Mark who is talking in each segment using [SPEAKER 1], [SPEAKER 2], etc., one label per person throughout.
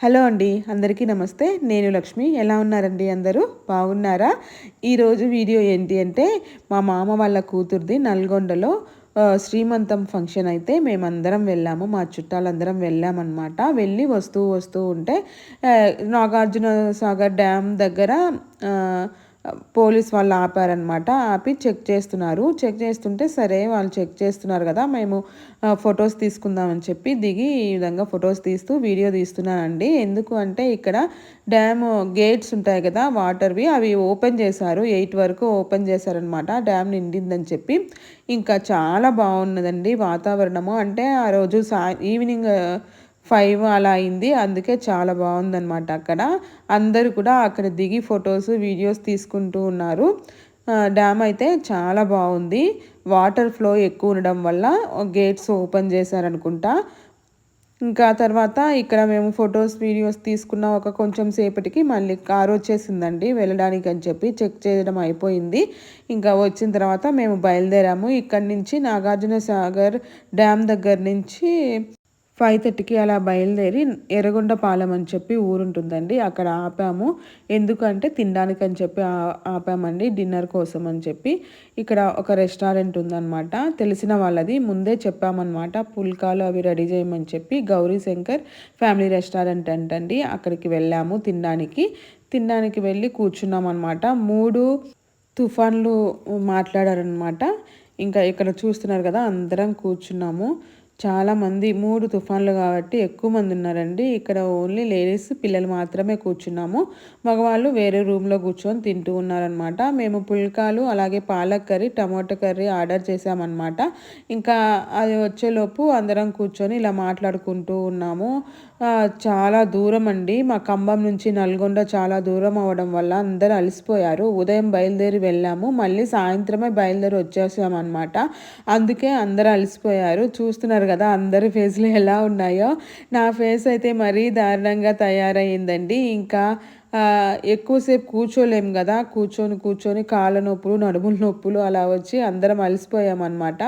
[SPEAKER 1] Hello అండి అందరికీ నమస్తే. నేను లక్ష్మి. ఎలా ఉన్నారండి అందరూ? బాగున్నారా? ఈరోజు వీడియో ఏంటి అంటే మా మామ వాళ్ళ కూతుర్ది నల్గొండలో శ్రీమంతం ఫంక్షన్ అయితే మేమందరం వెళ్ళాము. మా చుట్టాలందరం వెళ్ళామన్నమాట. వెళ్ళి వస్తూ వస్తూ ఉంటే నాగార్జున సాగర్ డ్యామ్ దగ్గర పోలీస్ వాళ్ళు ఆపారనమాట ఆపి చెక్ చేస్తున్నారు. చెక్ చేస్తుంటే సరే వాళ్ళు చెక్ చేస్తున్నారు కదా మేము ఫొటోస్ తీసుకుందామని చెప్పి దిగి ఈ విధంగా ఫొటోస్ తీస్తూ వీడియో తీస్తున్నానండి. ఎందుకు అంటే ఇక్కడ డ్యామ్ గేట్స్ ఉంటాయి కదా వాటర్వి అవి ఓపెన్ చేశారు. ఎయిట్ వరకు ఓపెన్ చేశారనమాట డ్యామ్ నిండిందని చెప్పి. ఇంకా చాలా బాగున్నదండి వాతావరణము. అంటే ఆ రోజు సా ఈవినింగ్ ఫైవ్ అలా అయింది. అందుకే చాలా బాగుందన్నమాట అక్కడ. అందరూ కూడా అక్కడ దిగి ఫొటోస్ వీడియోస్ తీసుకుంటూ ఉన్నారు. డ్యామ్ అయితే చాలా బాగుంది. వాటర్ ఫ్లో ఎక్కువ ఉండడం వల్ల గేట్స్ ఓపెన్ చేశారనుకుంటా. ఇంకా తర్వాత ఇక్కడ మేము ఫొటోస్ వీడియోస్ తీసుకున్న ఒక కొంచెం సేపటికి మళ్ళీ కారు వచ్చేసిందండి. వెళ్ళడానికి అని చెప్పి చెక్ చేయడం అయిపోయింది. ఇంకా వచ్చిన తర్వాత మేము బయలుదేరాము. ఇక్కడి నుంచి నాగార్జున సాగర్ డ్యామ్ దగ్గర నుంచి ఫైవ్ థర్టీకి అలా బయలుదేరి ఎర్రగొండపాలెం అని చెప్పి ఊరుంటుందండి. అక్కడ ఆపాము. ఎందుకంటే తినడానికి అని చెప్పి ఆపామండి డిన్నర్ కోసం అని చెప్పి. ఇక్కడ ఒక రెస్టారెంట్ ఉందన్నమాట. తెలిసిన వాళ్ళది. ముందే చెప్పామన్నమాట. పుల్కాలు అవి రెడీ చేయమని చెప్పి గౌరీ శంకర్ ఫ్యామిలీ రెస్టారెంట్ అంటండి. అక్కడికి వెళ్ళాము తినడానికి. తినడానికి వెళ్ళి కూర్చున్నాం అనమాట మూడు తుఫాన్లు మాట్లాడారనమాట ఇంకా ఇక్కడ చూస్తున్నారు కదా అందరం కూర్చున్నాము. చాలామంది మూడు తుఫాన్లు కాబట్టి ఎక్కువ మంది ఉన్నారండి. ఇక్కడ ఓన్లీ లేడీస్ పిల్లలు మాత్రమే కూర్చున్నాము. మగవాళ్ళు వేరే రూమ్లో కూర్చొని తింటూ ఉన్నారనమాట మేము పుల్కాలు అలాగే palak curry tomato curry order చేసామన్నమాట ఇంకా అది వచ్చేలోపు అందరం కూర్చొని ఇలా మాట్లాడుకుంటూ ఉన్నాము. చాలా దూరం అండి. మా కంబం నుంచి నల్గొండ చాలా దూరం అవ్వడం వల్ల అందరూ అలసిపోయారు. ఉదయం బయలుదేరి వెళ్ళాము. మళ్ళీ సాయంత్రమే బయలుదేరి వచ్చేసామన్నమాట. అందుకే అందరు అలసిపోయారు. చూస్తున్నారు చూస్తున్నారు కదా అందరి ఫేస్లు ఎలా ఉన్నాయో. నా ఫేస్ అయితే మరీ దారుణంగా తయారైందండి. ఇంకా ఎక్కువసేపు కూర్చోలేము కదా. కూర్చొని కూర్చొని కాళ్ళ నొప్పులు నడుముల నొప్పులు అలా వచ్చి అందరం అలసిపోయామన్నమాట.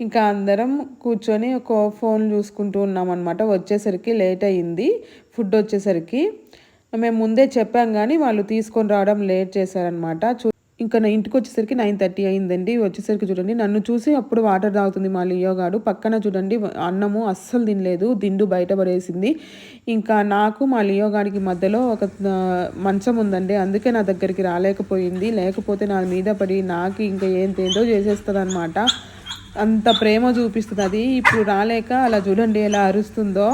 [SPEAKER 1] ఇంకా అందరం కూర్చొని ఒక ఫోన్ చూసుకుంటూ ఉన్నామన్నమాట. వచ్చేసరికి లేట్ అయ్యింది ఫుడ్ వచ్చేసరికి. మేము ముందే చెప్పాం కానీ వాళ్ళు తీసుకొని రావడం లేట్ చేశారనమాట ఇంకా నా ఇంటికి వచ్చేసరికి నైన్ థర్టీ అయిందండి. వచ్చేసరికి చూడండి నన్ను చూసి అప్పుడు వాటర్ తాగుతుంది మా లియోగాడు పక్కన చూడండి అన్నము అస్సలు తినలేదు దిండు బయట పడేసింది. ఇంకా నాకు మా లియోగాడికి మధ్యలో ఒక మంచం ఉందండి. అందుకే నా దగ్గరికి రాలేకపోయింది. లేకపోతే నా మీద పడి నాకు ఇంకా ఏంతేందో చేసేస్తుంది అనమాట అంత ప్రేమ చూపిస్తుంది అది ఇప్పుడు రాలేక అలా చూడండి ఎలా అరుస్తుందో.